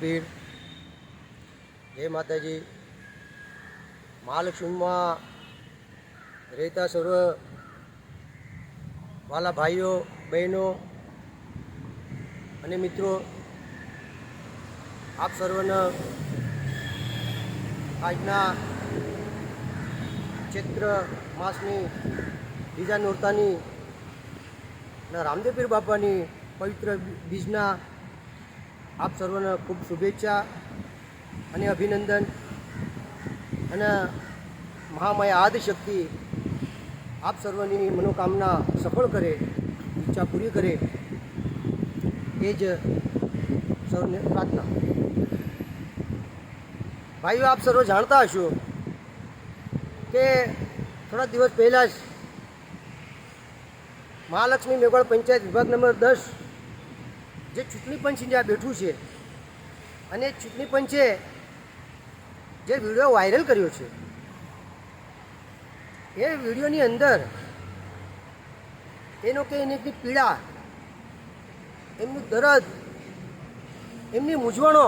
પીર. જય માતાજી. મહાલક્ષ્મીમાં રહેતા સર્વ વાલા ભાઈઓ, બહેનો અને મિત્રો, આપ સર્વને આજના ચૈત્ર માસની બીજા નોરતાની રામદેવપીર બાપાની પવિત્ર બીજના આપ સર્વને ખૂબ શુભેચ્છા અને અભિનંદન અને મહામાયા આદિશક્તિ આપ સર્વની મનોકામના સફળ કરે, ઈચ્છા પૂરી કરે, એ જ સૌને પ્રાર્થના. ભાઈઓ, આપ સર્વ જાણતા હશો કે થોડા દિવસ પહેલાં જ મહાલક્ષ્મી મેઘવાળ પંચાયત વિભાગ નંબર દસ જે ચૂંટણી પંચ જ્યાં બેઠું છે, અને ચૂંટણી પંચે જે વીડિયો વાયરલ કર્યો છે, એ વિડીયોની અંદર એનો કે એની પીડા, એમનું દર્દ, એમની મૂંઝવણો,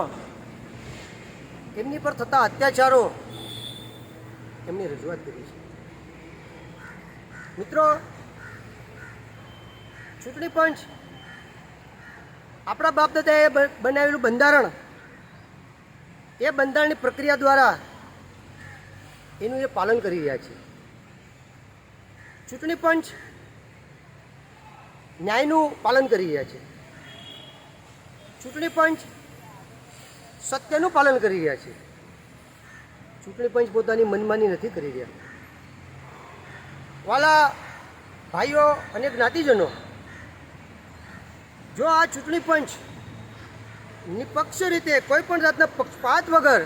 એમની પર થતા અત્યાચારો એમની રજૂઆત કરી છે. મિત્રો, ચૂંટણી પંચ આપણા બાપ દાદાએ બ- બનાવેલું બંધારણ, એ બંધારણની પ્રક્રિયા દ્વારા એનું એ પાલન કરી રહ્યા છે. ચૂંટણી પંચ ન્યાયનું પાલન કરી રહ્યા છે. ચૂંટણી પંચ સત્યનું પાલન કરી રહ્યા છે. ચૂંટણી પંચ પોતાની મનમાની નથી કરી રહ્યા. વાલા ભાઈઓ અને જ્ઞાતિજનો જો આ ચૂંટણી પંચ નિપક્ષ રીતે કોઈ પણ જાતના પક્ષપાત વગર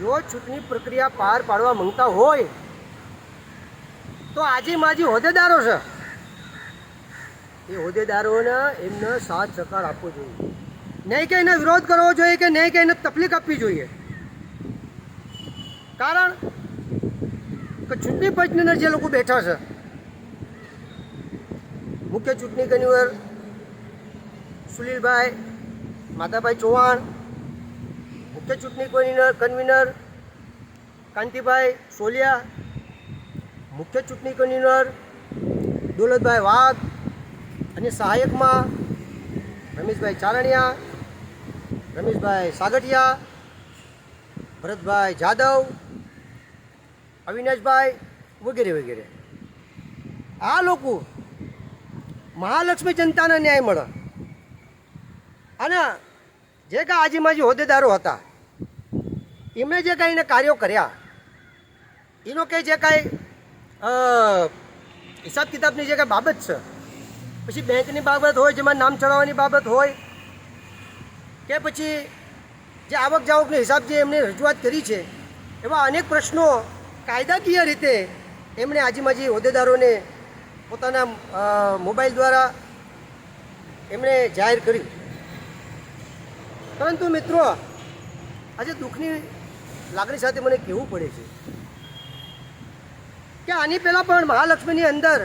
જો ચૂંટણી પ્રક્રિયા પાર પાડવા માંગતા હોય, તો આજે માજી હોદ્દેદારો છે. એ હોદ્દેદારોને એમને સાથ સહકાર આપવો જોઈએ. નહીં કે એને વિરોધ કરવો જોઈએ કે નહીં કે એને તકલીફ આપવી જોઈએ. કારણ કે ચૂંટણી પંચની અંદર જે લોકો બેઠા છે, મુખ્ય ચૂંટણી કન્વીનર સુનિલભાઈ, માતાભાઈ ચૌહાણ, મુખ્ય ચૂંટણી કન્વીનર કન્વીનર, કાંતિભાઈ સોલિયા, મુખ્ય ચૂંટણી કન્વીનર દોલતભાઈ વાઘ અને સહાયકમાં રમેશભાઈ ચારણિયા રમેશભાઈ સાગઠિયા, ભરતભાઈ જાદવ, અવિનાશભાઈ વગેરે વગેરે. આ લોકો મહાલક્ષ્મી જનતાને ન્યાય મળે. અને જે કાંઈ આજીમાજી હોદ્દેદારો હતા, એમણે જે કાંઈ એને કાર્યો કર્યા, એનો કંઈ જે કાંઈ હિસાબ કિતાબની જે કાંઈ બાબત છે, પછી બેંકની બાબત હોય, જેમાં નામ ચડાવવાની બાબત હોય, કે પછી જે આવક જાવકનો હિસાબ જે એમણે રજૂઆત કરી છે, એવા અનેક પ્રશ્નો કાયદાકીય રીતે એમણે આજીમાજી હોદ્દેદારોને પોતાના મોબાઈલ દ્વારા એમણે જાહેર કર્યું. પરંતુ મિત્રો, આજે દુઃખની લાગણી સાથે મને કહેવું પડે છે કે આની પહેલાં પણ મહાલક્ષ્મીની અંદર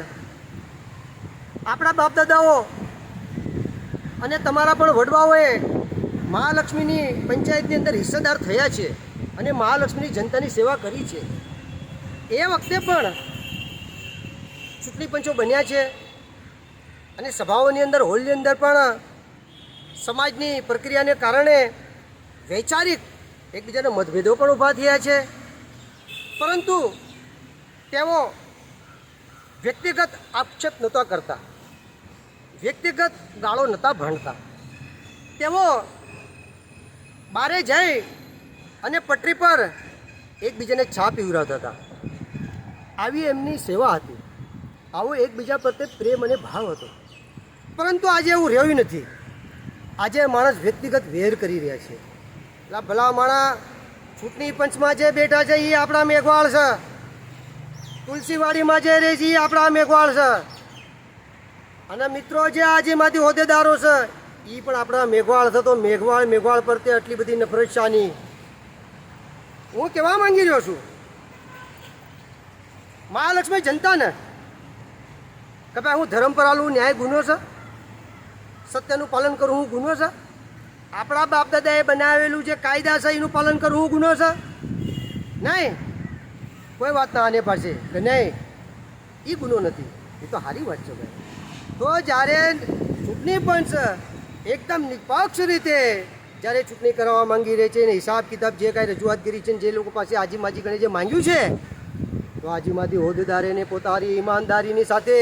આપણા બાપ દાદાઓ અને તમારા પણ વડવાઓએ મહાલક્ષ્મીની પંચાયતની અંદર હિસ્સેદાર થયા છે અને મહાલક્ષ્મીની જનતાની સેવા કરી છે. એ વખતે પણ ચૂંટણી પંચો બન્યા છે અને સભાઓની અંદર, હોલની અંદર પણ સમાજની પ્રક્રિયાને કારણે વૈચારિક એકબીજાના મતભેદો પણ ઊભા થયા છે. પરંતુ તેઓ વ્યક્તિગત આક્ષેપ નહોતા કરતા. વ્યક્તિગત ગાળો નહોતા ભણતા. તેઓ બારે જઈ અને પટરી પર એકબીજાને ચા પીવડાવતા હતા. આવી એમની સેવા હતી. આવો એકબીજા પ્રત્યે પ્રેમ અને ભાવ હતો. પરંતુ આજે એવું રહ્યું નથી. આજે માણસ વ્યક્તિગત વેર કરી રહ્યા છે. એટલે ભલા માણા, ચૂંટણી પંચમાં જે બેઠા છે એ આપણા મેઘવાળ છે. તુલસીવાડીમાં જે રહે છે એ આપણા મેઘવાળ છે. અને મિત્રો જે આજેમાંથી હોદ્દેદારો છે એ પણ આપણા મેઘવાળ છે. તો મેઘવાળ મેઘવાળ તે આટલી બધી નફરત શાની હું કહેવા માંગી રહ્યો છું, મહાલક્ષ્મી જનતાને, કે ભાઈ હું ધર્મ પર આલું ન્યાય ગુનો છે? સત્યનું પાલન કરું હું ગુનો છે આપણા બાપ દાદાએ બનાવેલું જે કાયદા છે, એનું પાલન કરવું ગુનો છે નહીં. કોઈ વાત ના આને પાસે કે નહીં. એ ગુનો નથી. એ તો સારી વાત છે ભાઈ. તો જ્યારે ચૂંટણી પંચ એકદમ નિષ્પક્ષ રીતે જ્યારે ચૂંટણી કરવા માંગી રહી છે અને હિસાબ કિતાબ જે કાંઈ રજૂઆત કરી છે ને જે લોકો પાસે આજી માજી ગણે જે માંગ્યું છે, તો આજીમાંથી હોદ્દેદારેને પોતાની ઈમાનદારીની સાથે,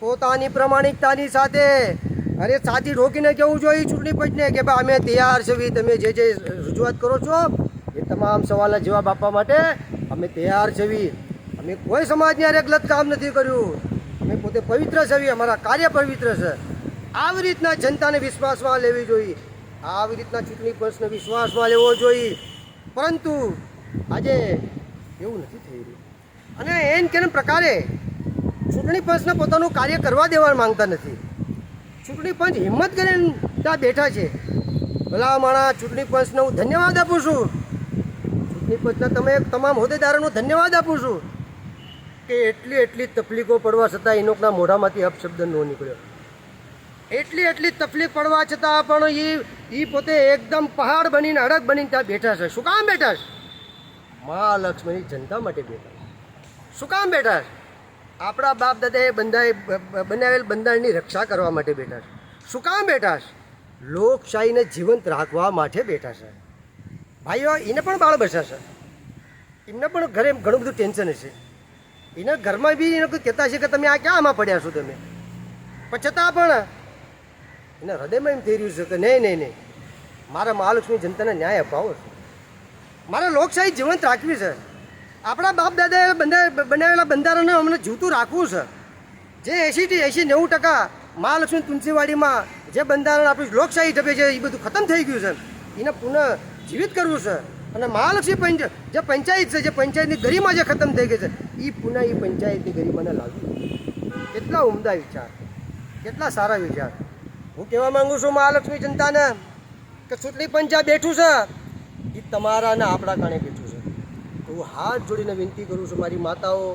પોતાની પ્રમાણિકતાની સાથે અરે સાથી રોકીને કેવું જોઈએ? ચૂંટણી પંચને કે ભાઈ અમે તૈયાર છીએ તમે જે જે રજૂઆત કરો છો, એ તમામ સવાલના જવાબ આપવા માટે અમે તૈયાર છીએ અમે કોઈ સમાજની અરે ગલત કામ નથી કર્યું. અમે પોતે પવિત્ર છીએ અમારા કાર્ય પવિત્ર છે. આવી રીતના જનતાને વિશ્વાસમાં લેવી જોઈએ. આવી રીતના ચૂંટણી પંચને વિશ્વાસમાં લેવો જોઈએ. પરંતુ આજે એવું નથી થઈ રહ્યું. અને એન કેમ પ્રકારે ચૂંટણી પંચને પોતાનું કાર્ય કરવા દેવા માંગતા નથી. ચૂંટણી પંચ હિંમત કરીને ત્યાં બેઠા છે. ભલા મારા ચૂંટણી પંચને હું ધન્યવાદ આપું છું. ચૂંટણી પંચના તમે તમામ હોદ્દેદારોનો ધન્યવાદ આપું છું કે એટલી એટલી તકલીફો પડવા છતાં એ લોકોના મોઢામાંથી અપશબ્દ ન નીકળ્યો. એટલી એટલી તકલીફ પડવા છતાં પણ એ એ પોતે એકદમ પહાડ બનીને અડગ બનીને ત્યાં બેઠા છે. શું કામ બેઠા છે? મહાલક્ષ્મીની જનતા માટે બેઠા. શું કામ બેઠા છે? આપણા બાપ દાદાએ બંધાય બનાવેલ બંધારણની રક્ષા કરવા માટે બેઠા છે. શું કામ બેઠા છે? લોકશાહીને જીવંત રાખવા માટે બેઠા છે. ભાઈઓ એને પણ બાળ બસા છે. એમને પણ ઘરે ઘણું બધું ટેન્શન હશે. એના ઘરમાં બી એને કોઈ કહેતા છે કે તમે આ ક્યાં આમાં પડ્યા છો તમે? પણ છતાં પણ એના હૃદયમાં એમ થઈ રહ્યું છે કે નહીં નહીં નહીં. મારા મહાલક્ષ્મી જનતાને ન્યાય અપાવો છે. મારે લોકશાહી જીવંત રાખવી છે. આપણા બાપ દાદાએ બનાવેલા બંધારણને અમને જૂતું રાખવું છે. જે એંશીથી એંશી નેવું ટકા મહાલક્ષ્મી તુલસીવાડીમાં જે બંધારણ આપણું લોકશાહી ઢબે છે, એ બધું ખતમ થઈ ગયું છે. એને પુનઃ જીવિત કરવું છે. અને મહાલક્ષ્મી પંચ, જે પંચાયત છે, જે પંચાયતની ગરિમા જે ખતમ થઈ ગઈ છે, એ પુનઃ એ પંચાયતની ગરિમાને લાવવી કેટલા ઉમદા વિચાર, કેટલા સારા વિચાર. હું કહેવા માંગુ છું મહાલક્ષ્મી જનતાને કે ચૂંટણી પંચા બેઠું છે એ તમારા ને આપણા કારણે બેઠું હું હાથ જોડીને વિનંતી કરું છું, મારી માતાઓ,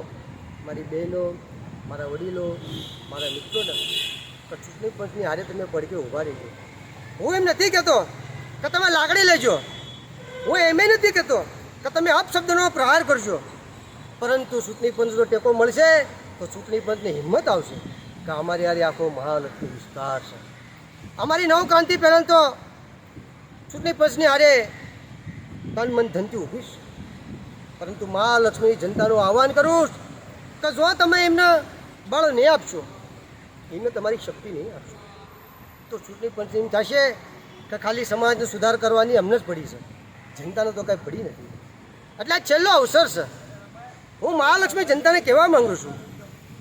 મારી બહેનો, મારા વડીલો, મારા મિત્રોને, કે ચૂંટણી પંચની હારે તમે પડકે ઊભા રહીજો. હું એમ નથી કહેતો કે તમે લાગણી લેજો. હું એમ નથી કહેતો કે તમે અપશબ્દનો પ્રહાર કરશો પરંતુ ચૂંટણી પંચનો ટેકો મળશે તો ચૂંટણી પંચને હિંમત આવશે કે અમારી હારે આખો મહાલક્ષ્મી વિસ્તાર છે. અમારી નવક્રાંતિ પહેલાં તો ચૂંટણી પંચની હારે તન મન ધનથી ઊભી છે. પરંતુ મહાલક્ષ્મી જનતાનું આહવાન કરું કે જો તમે એમને બળ નહીં આપશો, એમને તમારી શક્તિ નહીં આપશો. તો ચૂંટણી પંચ એમ થશે કે ખાલી સમાજનો સુધાર કરવાની અમને જ પડી છે. જનતાને તો કાંઈ પડી નથી. એટલે છેલ્લો અવસર છે. હું મહાલક્ષ્મી જનતાને કહેવા માંગુ છું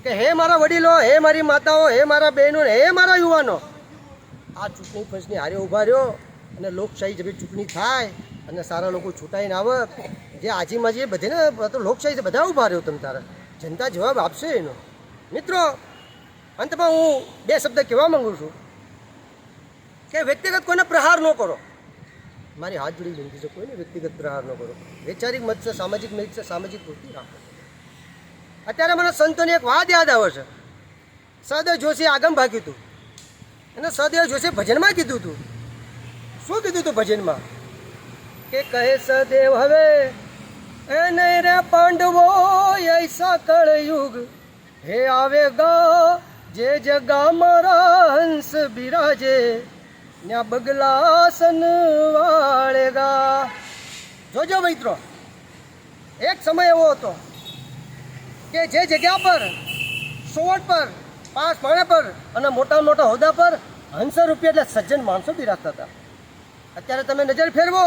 કે હે મારા વડીલો, હે મારી માતાઓ, હે મારા બહેનો, હે મારા યુવાનો, આ ચૂંટણી પંચની હારે ઊભા રહ્યો અને લોકશાહી જેવી ચૂંટણી થાય. અને સારા લોકો ચૂંટાઈને આવે, જે આજીમાજી એ બધેને લોકશાહી બધા ઊભા રહ્યો તમે તારે. જનતા જવાબ આપશે એનો. મિત્રો, અંતમાં હું બે શબ્દ કહેવા માંગુ છું. કે વ્યક્તિગત કોઈને પ્રહાર ન કરો. મારી હાથ જોડી વિનંતી છે, કોઈને વ્યક્તિગત પ્રહાર ન કરો. વૈચારિક મત છે, સામાજિક મત છે, સામાજિક વૃત્તિ રાખો. અત્યારે મને સંતોની એક વાત યાદ આવે છે. સદૈવ જોશી આગમ ભાગ્યું હતું અને સદૈવ જોશી ભજનમાં કીધું હતું શું કીધું હતું ભજનમાં? કે કહે સદેવ, હવે એને રે પાંડવો એસા કળયુગ હે આવેગા જે જગા મારા હંસ બિરાજે, ન્યા બગલાસન વાળેગા જોજો મિત્રો, એક સમય એવો હતો કે જે જગ્યા પર સોવટ પર પાસ માળા પર અને મોટા મોટા હોદ્દા પર હંસ રૂપિયા એટલે સજ્જન માણસો બિરાજતા હતા. અત્યારે તમે નજર ફેરવો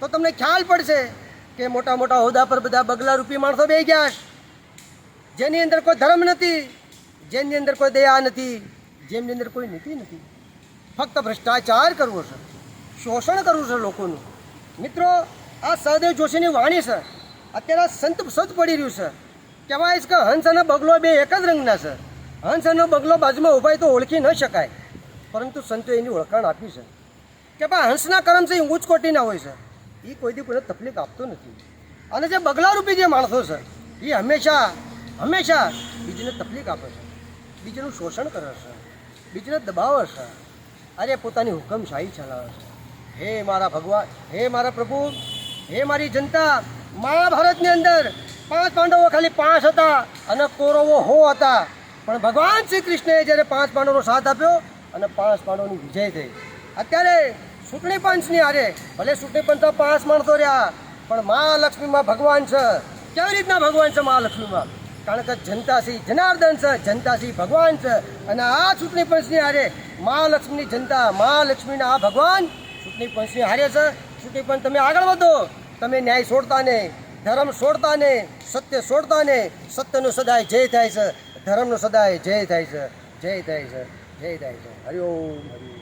તો તમને ખ્યાલ પડશે કે મોટા મોટા હોદ્દા પર બધા બગલા રૂપી માણસો બે ગયા જેની અંદર કોઈ ધર્મ નથી, જેની અંદર કોઈ દયા નથી, જેમની અંદર કોઈ નીતિ નથી. ફક્ત ભ્રષ્ટાચાર કરવો છે, શોષણ કરવું છે લોકોનું. મિત્રો, આ સહદેવ જોશીની વાણી છે. અત્યારે સંત સત પડી રહ્યું છે. કહેવાય છે કે હંસ અને બગલો બે એક જ રંગના છે. હંસ અને બગલો બાજુમાં ઊભા હોય તો ઓળખી ન શકાય. પરંતુ સંતો એની ઓળખાણ આપી છે. કે ભાઈ હંસના કરમ છે ઉચ્ચ કોટીના હોય છે. એ કોઈ દી કોઈને તકલીફ આપતો નથી. અને જે બગલારૂપી જે માણસો છે એ હંમેશા હંમેશા બીજીને તકલીફ આપે છે. બીજીનું શોષણ કરે છે. બીજીને દબાવે છે. અરે પોતાની હુકમશાહી ચલાવે છે. હે મારા ભગવાન, હે મારા પ્રભુ, હે મારી જનતા મહાભારતની અંદર પાંચ પાંડવો ખાલી પાંચ હતા અને કૌરવો હો હતા. પણ ભગવાન શ્રી કૃષ્ણએ જ્યારે પાંચ પાંડવોનો સાથ આપ્યો અને પાંચ પાંડવોની વિજય થઈ. અત્યારે ચૂંટણી પંચની હારે. ભલે ચૂંટણી પંચ તો પાંચ માણસો રહ્યા, પણ મહાલક્ષ્મીમાં ભગવાન છે. કેવી રીતના ભગવાન છે મહાલક્ષ્મીમાં? કારણ કે જનતા શ્રી જનાર્દન છે, જનતા શ્રી ભગવાન છે. અને આ ચૂંટણી પંચની હારે મહાલક્ષ્મીની જનતા, મહાલક્ષ્મીના આ ભગવાન ચૂંટણી પંચની હારે છે. ચૂંટણી પંચ, તમે આગળ વધો. તમે ન્યાય છોડતા નહીં, ધર્મ છોડતા નહીં, સત્ય છોડતા નહીં. સત્યનું સદાય જય થાય છે. ધર્મનો સદાય જય થાય છે. જય થાય છે. જય થાય છે. હરિઓમ હરિઓમ